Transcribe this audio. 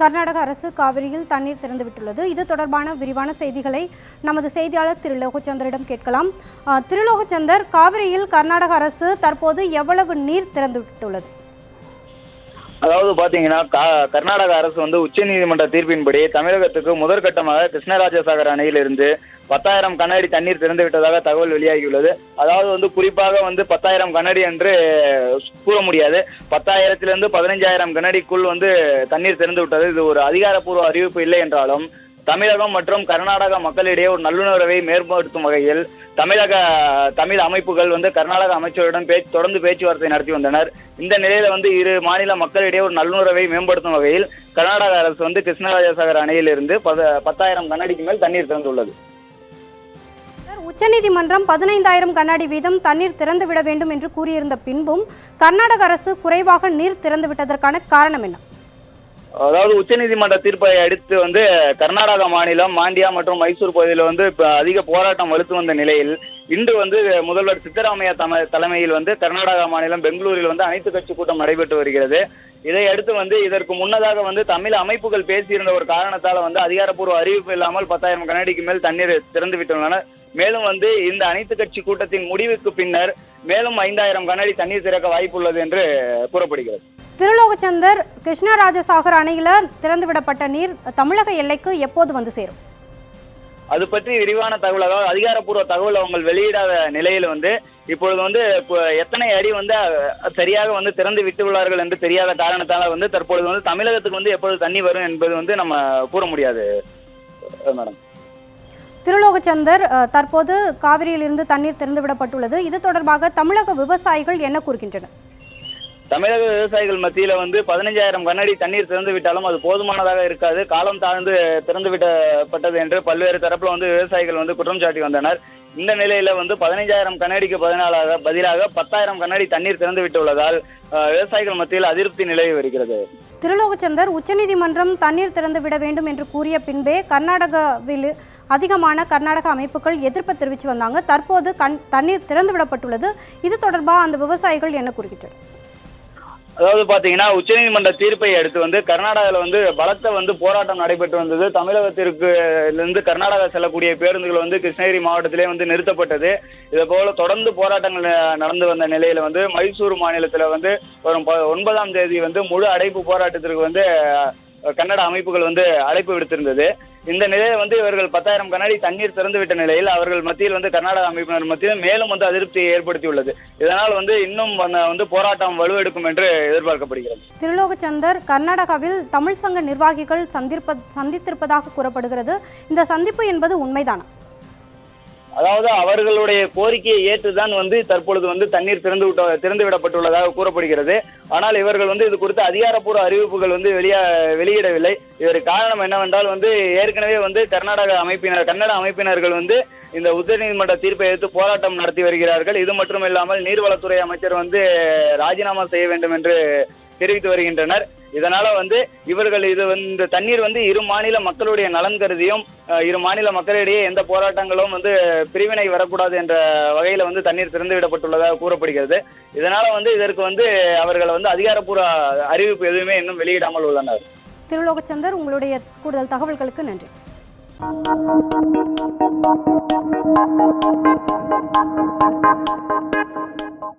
கர்நாடக அரசு காவிரியில் தண்ணீர் திறந்துவிட்டுள்ளது. இது தொடர்பான விரிவான செய்திகளை நமது செய்தியாளர் திருலோகச்சந்தரிடம் கேட்கலாம். திரு. லோகச்சந்தர் காவிரியில் கர்நாடக அரசு தற்போது எவ்வளவு நீர் திறந்துவிட்டுள்ளது? அதாவது பாத்தீங்கன்னா கர்நாடக அரசு வந்து உச்சநீதிமன்ற தீர்ப்பின்படி தமிழகத்துக்கு முதற்கட்டமாக கிருஷ்ணராஜசாகர் அணையிலிருந்து பத்தாயிரம் கண்ணாடி தண்ணீர் திறந்து விட்டதாக தகவல் வெளியாகியுள்ளது. அதாவது வந்து குறிப்பாக வந்து பத்தாயிரம் கண்ணாடி என்று கூற முடியாது. பத்தாயிரத்திலிருந்து பதினைஞ்சாயிரம் கண்ணாடிக்குள் வந்து தண்ணீர் திறந்து விட்டது இது ஒரு அதிகாரப்பூர்வ அறிவிப்பு இல்லை என்றாலும் தமிழகம் மற்றும் கர்நாடக மக்களிடையே ஒரு நல்லுணர்வை மேம்படுத்தும் வகையில் தமிழக தமிழ் அமைப்புகள் வந்து கர்நாடக அமைச்சருடன் பேச்சு தொடர்ந்து பேச்சுவார்த்தை நடத்தி வந்தனர். இந்த நிலையில வந்து இரு மாநில மக்களிடையே ஒரு நல்லுணர்வை மேம்படுத்தும் வகையில் கர்நாடக அரசு வந்து கிருஷ்ணராஜசாகர் அணையிலிருந்து பத்தாயிரம் கண்ணாடிக்கு மேல் தண்ணீர் திறந்துள்ளது. உச்சநீதிமன்றம் பதினைந்தாயிரம் கண்ணாடி வீதம் தண்ணீர் திறந்துவிட வேண்டும் என்று கூறியிருந்த பின்பும் கர்நாடக அரசு குறைவாக நீர் திறந்துவிட்டதற்கான காரணம் என்ன? அதாவது உச்சநீதிமன்ற தீர்ப்பை அடுத்து வந்து கர்நாடக மாநிலம் மாண்டியா மற்றும் மைசூர் பகுதியில் வந்து இப்ப அதிக போராட்டம் வலுத்து வந்த நிலையில் இன்று வந்து முதல்வர் சித்தராமையா தம தலைமையில் வந்து கர்நாடக மாநிலம் பெங்களூரில் வந்து அனைத்து கட்சி கூட்டம் நடைபெற்று வருகிறது. இதையடுத்து வந்து இதற்கு முன்னதாக வந்து தமிழ் அமைப்புகள் பேசியிருந்த ஒரு காரணத்தால வந்து அதிகாரப்பூர்வ அறிவிப்பு இல்லாமல் பத்தாயிரம் கண்ணாடிக்கு மேல் தண்ணீர் திறந்து விட்டுள்ளனர். மேலும் வந்து இந்த அனைத்து கட்சி கூட்டத்தின் முடிவுக்கு பின்னர் மேலும் ஐந்தாயிரம் கண்ணாடி தண்ணீர் திறக்க வாய்ப்புள்ளது என்று கூறப்படுகிறது. திருலோகச்சந்தர் கிருஷ்ணராஜசாகர் அணையில திறந்துவிடப்பட்ட நீர் தமிழக எல்லைக்கு எப்போது வந்து சேரும்? அது பற்றி விரிவான தகவல் அதாவது அதிகாரப்பூர்வ தகவல் அவங்க வெளியிடாத நிலையில வந்து இப்பொழுது வந்து இப்போ எத்தனை அடி வந்து சரியாக வந்து திறந்து விட்டுள்ளார்கள் என்று தெரியாத காரணத்தால வந்து தற்பொழுது வந்து தமிழகத்துக்கு வந்து எப்பொழுது தண்ணி வரும் என்பது வந்து நம்ம கூற முடியாது மேடம். திருலோகச்சந்தர் அஹ், தற்போது காவிரியிலிருந்து தண்ணீர் திறந்துவிடப்பட்டுள்ளது. இது தொடர்பாக தமிழக விவசாயிகள் என்ன கூறுகின்றனர்? தமிழக விவசாயிகள் மத்தியில வந்து பதினஞ்சாயிரம் கண்ணாடி தண்ணீர் திறந்து விட்டாலும் அது போதுமானதாக இருக்காது. காலம் தாழ்ந்து திறந்து விடப்பட்டது என்று பல்வேறு தரப்புல வந்து விவசாயிகள் வந்து குற்றம் சாட்டி வந்தனர். இந்த நிலையில வந்து பதினைஞ்சாயிரம் கண்ணாடிக்கு பதினாலாக பதிலாக பத்தாயிரம் கண்ணாடி தண்ணீர் திறந்து விட்டுள்ளதால் விவசாயிகள் மத்தியில் அதிருப்தி நிலவி வருகிறது. திருலோகச்சந்தர் உச்சநீதிமன்றம் தண்ணீர் திறந்து விட வேண்டும் என்று கூறிய பின்பே கர்நாடகாவில் அதிகமான கர்நாடக அமைப்புகள் எதிர்ப்பு தெரிவித்து வந்தாங்க. தற்போது கண் தண்ணீர் திறந்து விடப்பட்டுள்ளது. இது தொடர்பாக அந்த விவசாயிகள் என்ன கூறுகின்றனர்? அதாவது பாத்தீங்கன்னா உச்சநீதிமன்ற தீர்ப்பை அடுத்து வந்து கர்நாடகாவில் வந்து பலத்த வந்து போராட்டம் நடைபெற்று வந்தது. தமிழகத்திற்கு இருந்து கர்நாடகா செல்லக்கூடிய பேருந்துகள் வந்து கிருஷ்ணகிரி மாவட்டத்திலே வந்து நிறுத்தப்பட்டது. இதே போல தொடர்ந்து போராட்டங்கள் நடந்து வந்த நிலையில வந்து மைசூர் மாநிலத்தில் வந்து வரும் ப- ஒன்பதாம் தேதி வந்து முழு அடைப்பு போராட்டத்திற்கு வந்து கன்னட அமைப்புகள் வந்து அழைப்பு விடுத்திருந்தது. இந்த நிலையில வந்து இவர்கள் பத்தாயிரம் கண்ணாடி தண்ணீர் திறந்து விட்ட நிலையில் அவர்கள் மத்தியில் வந்து கர்நாடக அமைப்பினர் மத்தியில் மேலும் வந்து அதிருப்தியை ஏற்படுத்தியுள்ளது. இதனால் வந்து இன்னும் வந்து போராட்டம் வலுவெடுக்கும் என்று எதிர்பார்க்கப்படுகிறது. திருலோகச்சந்தர் கர்நாடகாவில் தமிழ் சங்க நிர்வாகிகள் சந்திப்ப சந்தித்திருப்பதாக கூறப்படுகிறது. இந்த சந்திப்பு என்பது உண்மைதானா? அதாவது அவர்களுடைய கோரிக்கையை ஏற்றுதான் வந்து தற்பொழுது வந்து தண்ணீர் திறந்து விட்ட திறந்து விடப்பட்டுள்ளதாக கூறப்படுகிறது. ஆனால் இவர்கள் வந்து இது குறித்து அதிகாரப்பூர்வ அறிவிப்புகள் வந்து வெளியா வெளியிடவில்லை. இதற்கு காரணம் என்னவென்றால் வந்து ஏற்கனவே வந்து கர்நாடக அமைப்பினர் கன்னட அமைப்பினர்கள் வந்து இந்த உச்சநீதிமன்ற தீர்ப்பை எதிர்த்து போராட்டம் நடத்தி வருகிறார்கள். இது மட்டும் இல்லாமல் நீர்வளத்துறை அமைச்சர் வந்து ராஜினாமா செய்ய வேண்டும் என்று தெரிவித்து வருகின்றனர். இதனால வந்து இவர்கள் இது வந்து இந்த தண்ணீர் வந்து இரு மாநில மக்களுடைய நலன் கருதியும் இரு மாநில மக்களிடையே எந்த போராட்டங்களும் வந்து பிரிவினை வரக்கூடாது என்ற வகையில வந்து தண்ணீர் திறந்து விடப்பட்டுள்ளதாக கூறப்படுகிறது. இதனால வந்து இதற்கு வந்து அவர்கள் வந்து அதிகாரப்பூர்வ அறிவிப்பு எதுவுமே இன்னும் வெளியிடாமல் உள்ளனர். திருலோகச்சந்தர் உங்களுடைய கூடுதல் தகவல்களுக்கு நன்றி.